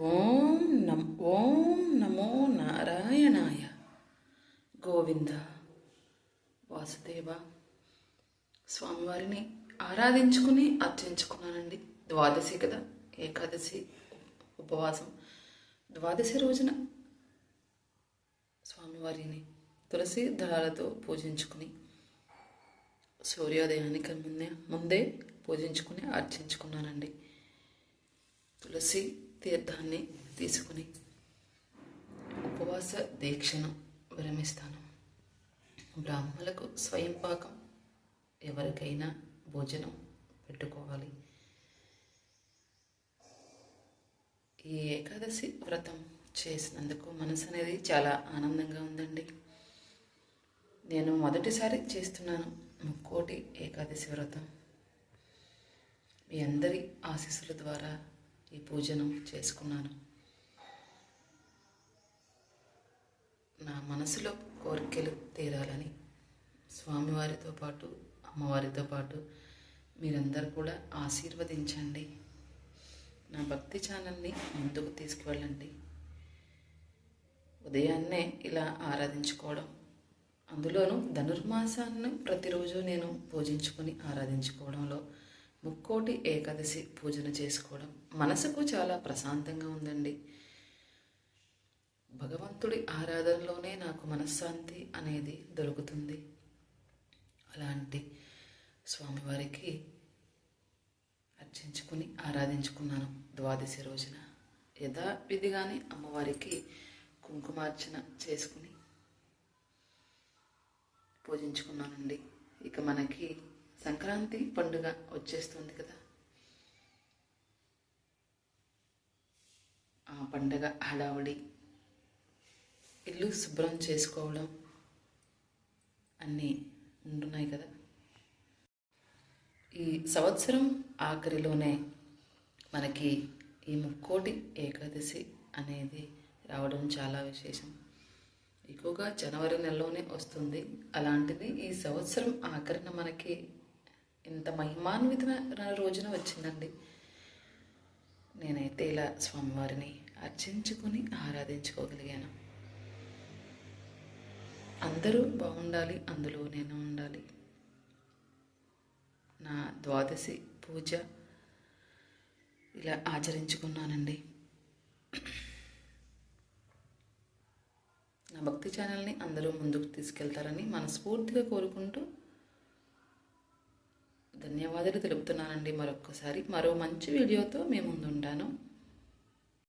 ఓం నమ్ ఓం నమో నారాయణాయ. గోవింద వాసుదేవ. స్వామివారిని ఆరాధించుకుని అర్చించుకున్నానండి. ద్వాదశి కదా ఏకాదశి ఉపవాసం. ద్వాదశి రోజున స్వామివారిని తులసి దళాలతో పూజించుకుని సూర్యోదయానికి ముందే ముందే పూజించుకుని అర్చించుకున్నానండి. తులసి తీర్థాన్ని తీసుకుని ఉపవాస దీక్షను విరమిస్తాను. బ్రాహ్మణులకు స్వయం పాకం. ఎవరికైనా భోజనం పెట్టుకోవాలి. ఈ ఏకాదశి వ్రతం చేసినందుకు మనసు అనేది చాలా ఆనందంగా ఉందండి. నేను మొదటిసారి చేస్తున్నాను ముక్కోటి ఏకాదశి వ్రతం. మీ అందరి ఆశీస్సుల ద్వారా ఈ పూజను చేసుకున్నాను. నా మనసులో కోరికలు తీరాలని స్వామివారితో పాటు అమ్మవారితో పాటు మీరందరూ కూడా ఆశీర్వదించండి. నా భక్తి ఛానల్ని ముందుకు తీసుకువెళ్ళండి. ఉదయాన్నే ఇలా ఆరాధించుకోవడం అందులోనూ ధనుర్మాసాన్ని ప్రతిరోజు నేను పూజించుకొని ఆరాధించుకోవడంలో ముక్కోటి ఏకాదశి పూజన చేసుకోవడం మనసుకు చాలా ప్రశాంతంగా ఉందండి. భగవంతుడి ఆరాధనలోనే నాకు మనశ్శాంతి అనేది దొరుకుతుంది. అలాంటి స్వామివారికి అర్చించుకుని ఆరాధించుకున్నాను ద్వాదశి రోజున. యథావిధిగానే అమ్మవారికి కుంకుమార్చన చేసుకుని పూజించుకున్నానండి. ఇక మనకి సంక్రాంతి పండుగ వచ్చేస్తుంది కదా. ఆ పండగ హడావుడి ఇల్లు శుభ్రం చేసుకోవడం అన్నీ ఉంటున్నాయి కదా. ఈ సంవత్సరం ఆఖరిలోనే మనకి ఈ ముక్కోటి ఏకాదశి అనేది రావడం చాలా విశేషం. ఎక్కువగా జనవరి నెలలోనే వస్తుంది. అలాంటిది ఈ సంవత్సరం ఆఖరిన మనకి ఇంత మహిమాన్వితమైన రోజున వచ్చిందండి. నేనైతే ఇలా స్వామివారిని అర్చించుకుని ఆరాధించుకోగలిగాను. అందరూ బాగుండాలి అందులో నేను ఉండాలి. నా ద్వాదశి పూజ ఇలా ఆచరించుకున్నానండి. నా భక్తి ఛానల్ని అందరూ ముందుకు తీసుకెళ్తారని మనస్ఫూర్తిగా కోరుకుంటూ ధన్యవాదాలు తెలుపుతున్నానండి మరొక్కసారి. మరో మంచి వీడియోతో మేము ముందుంటాను.